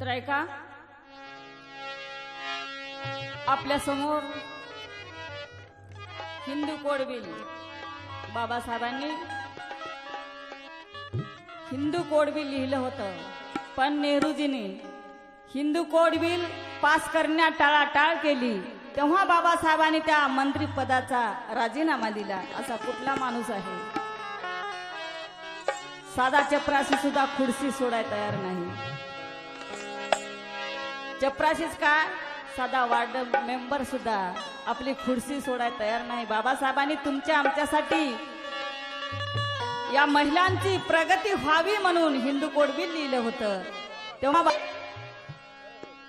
तर ऐका. आपल्यासमोर हिंदू कोडबिल बाबासाहेबांनी हिंदू कोडबिल लिहिलं होतं. पण नेहरूजींनी हिंदू कोडबिल पास करण्यात टाळाटाळ केली. तेव्हा बाबासाहेबांनी त्या मंत्रिपदाचा राजीनामा दिला. असा कुठला माणूस आहे? साधा चपराशी सुद्धा खुर्ची सोडाय तयार नाही. चपराशीच काय साधा वार्ड मेंबर सुद्धा. आपली खुर्ची सोडाय तयार नाही. बाबासाहेबांनी तुमच्या आमच्यासाठी या महिलांची प्रगती व्हावी म्हणून हिंदू कोड बिल लिहिलं होतं. तेव्हा बा-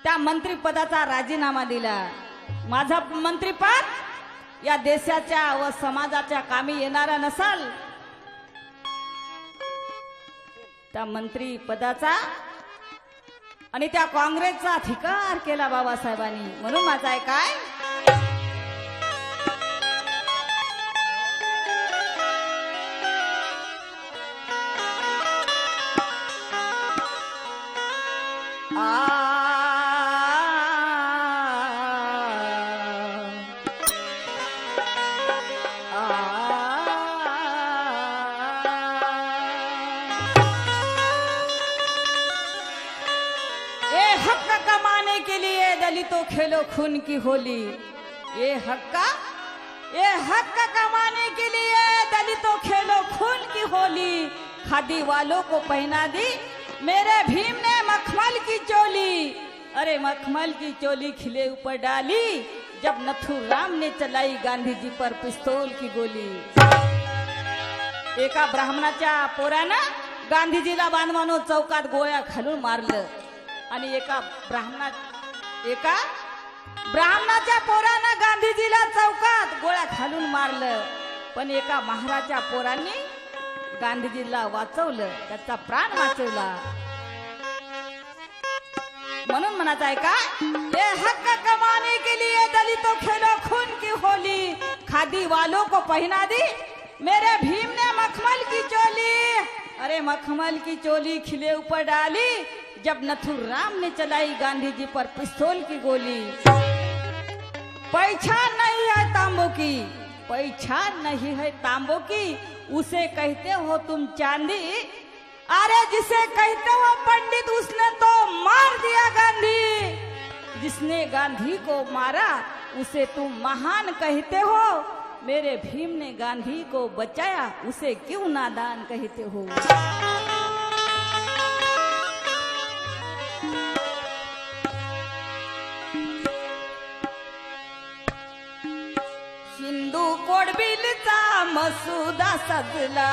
त्या मंत्रिपदाचा राजीनामा दिला. माझा मंत्रिपद या देशाच्या व समाजाच्या कामी येणारा नसाल. त्या मंत्री पदाचा आणि त्या काँग्रेसचा अधिकार केला बाबासाहेबांनी. म्हणून माझा आहे काय? खेलो खून की होली। ये हक्का ये हक कमाने के लिए दलितों खेलो खून की होली। खादी वालों को पहना दी मेरे भीम ने मखमल की चोली। अरे मखमल की चोली खिले ऊपर डाली जब नथुराम ने चलाई गांधी जी पर पिस्तौल की गोली। एका ब्राह्मणाच्या पोरानं गांधीजीला बांधवानो चौकात गोळ्या घालून मारलं आणि एका ब्राह्मणा एका ब्राह्मणाच्या पोरानं गांधीजीला चौकात गोळ्या घालून मारलं. पण एका महाराच्या पोरांनी गांधीजीला वाचवलं त्याचा प्राण वाचवला. म्हणून म्हणत आहे का ये हक कमाने के लिए दलितों खेलो खून की होली. खादी वालों को पहना दी मेरे भीम ने मखमल की चोली. अरे मखमल की चोली खिले ऊपर डाली जब नथुराम ने चलाई गांधी जी पर पिस्तौल की गोली। पहचान नहीं है तांबो की पहचान नहीं है तांबो की। उसे कहते हो तुम चांदी? अरे जिसे कहते हो पंडित, उसने तो मार दिया गांधी। जिसने गांधी को मारा, उसे तुम महान कहते हो। मेरे भीम ने गांधी को बचाया, उसे क्यों नादान कहते हो? कोडबिलचा मसुदा सजला.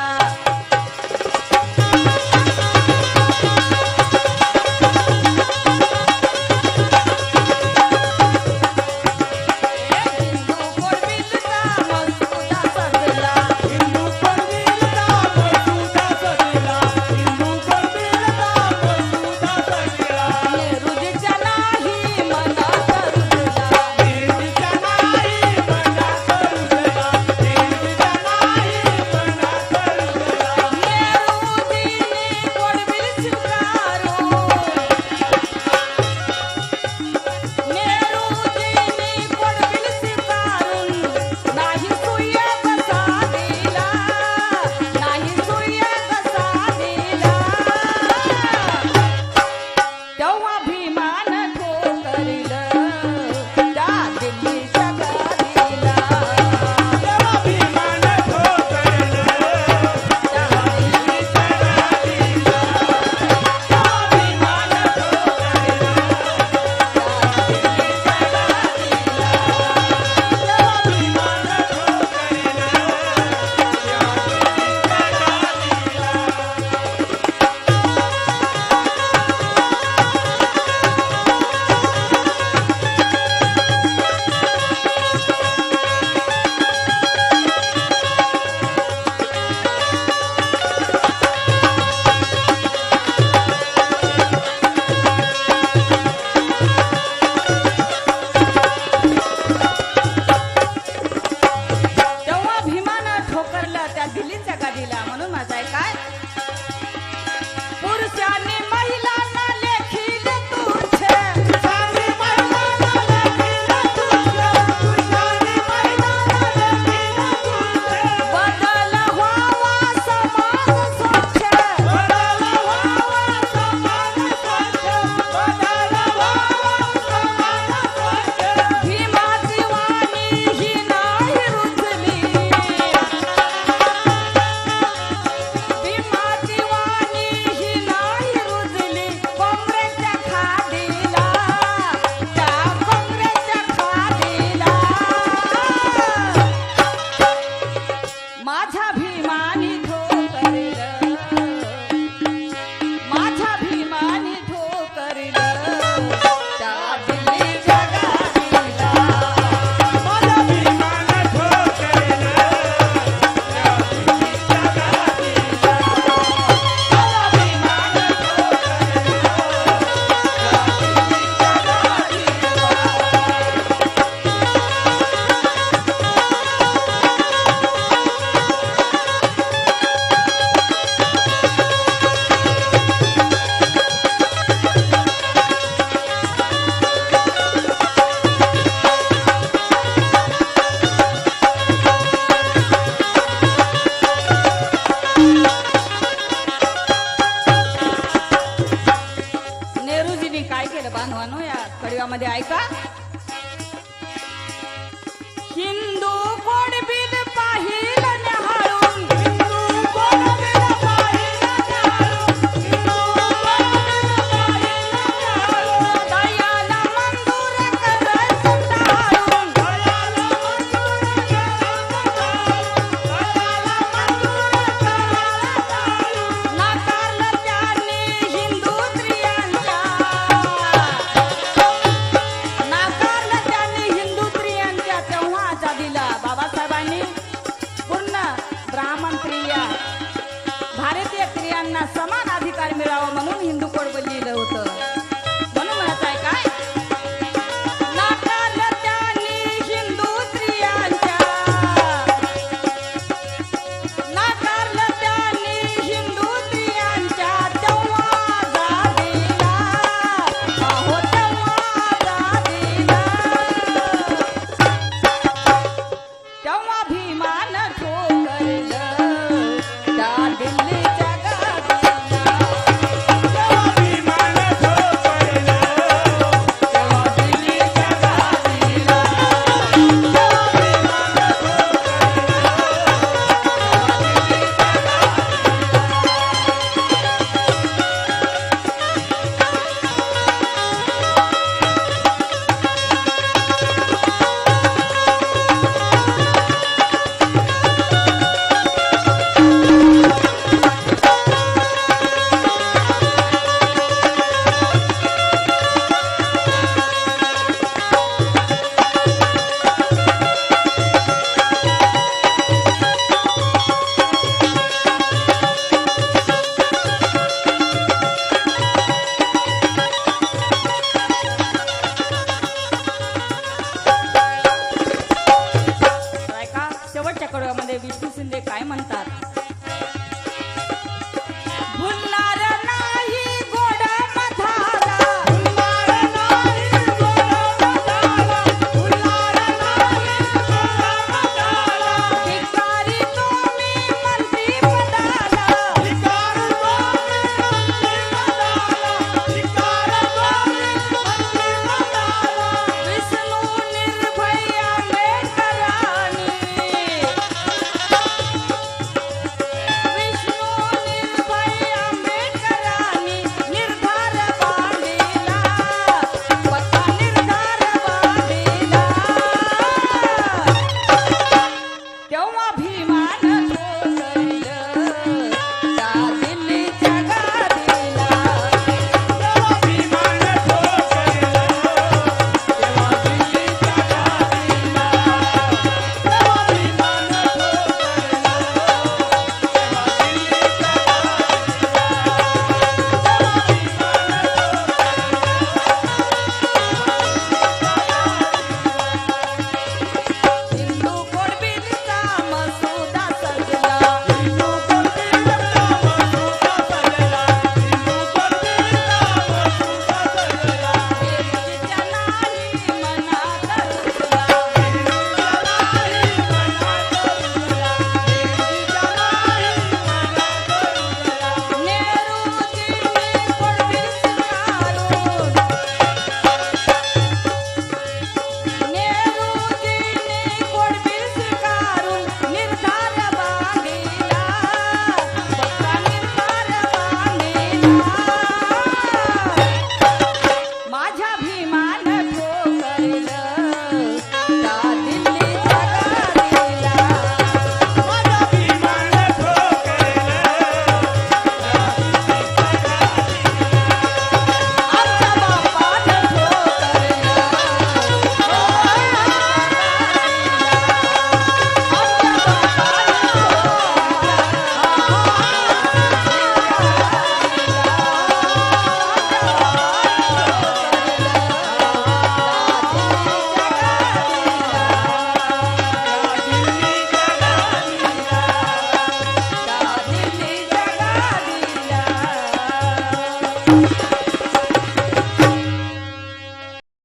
Celine